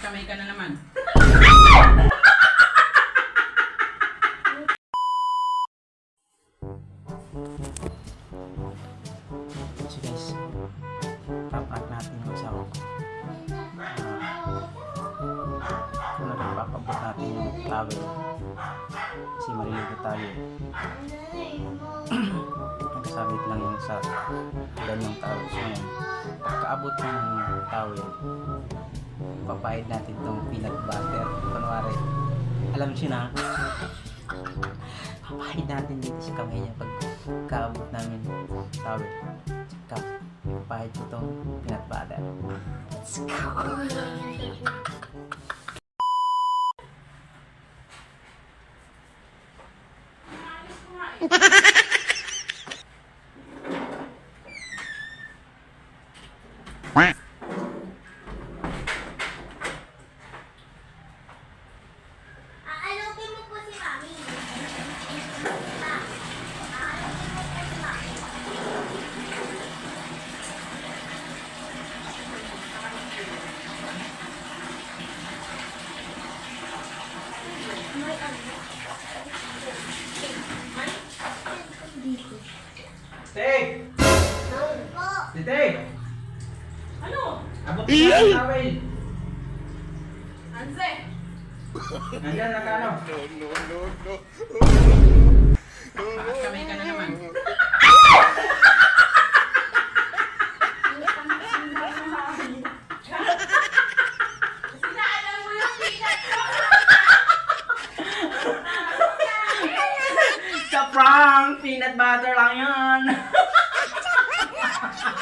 kamay ka na naman. So guys, papack natin yung asawa ko. Ah, Kung nagpapabot natin yung towel. Kasi maliligo tayo. Nagkasabit lang yung sa ganyang towel. So ngayon, pagkaabot ng towel, papahid natin itong peanut butter. Kunwari, alam siya na, papahid natin dito sa kamay niya pag kaabot namin towel. Tsaka, papahid ko itong peanut butter. Let's go! Aalupin Doon po. Stay! Ano? Abot mo yung towel! Anze? Nandyan, nakano? Bakit prank! Peanut butter lang yan!